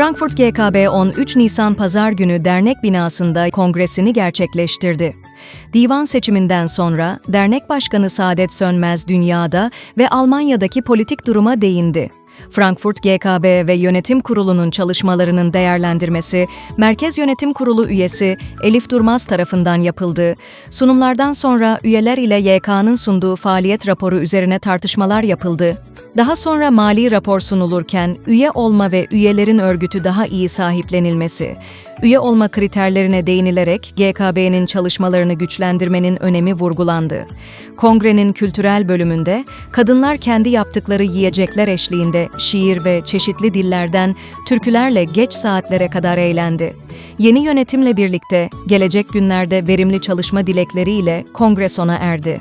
Frankfurt GKB 13 Nisan Pazar günü dernek binasında kongresini gerçekleştirdi. Divan seçiminden sonra dernek başkanı Saadet Sönmez dünyada ve Almanya'daki politik duruma değindi. Frankfurt GKB ve Yönetim Kurulu'nun çalışmalarının değerlendirmesi, Merkez Yönetim Kurulu üyesi Elif Durmaz tarafından yapıldı. Sunumlardan sonra üyeler ile YK'nın sunduğu faaliyet raporu üzerine tartışmalar yapıldı. Daha sonra mali rapor sunulurken üye olma ve üyelerin örgütü daha iyi sahiplenilmesi, üye olma kriterlerine değinilerek GKB'nin çalışmalarını güçlendirmenin önemi vurgulandı. Kongrenin kültürel bölümünde kadınlar kendi yaptıkları yiyecekler eşliğinde şiir ve çeşitli dillerden türkülerle geç saatlere kadar eğlendi. Yeni yönetimle birlikte gelecek günlerde verimli çalışma dilekleriyle kongre sona erdi.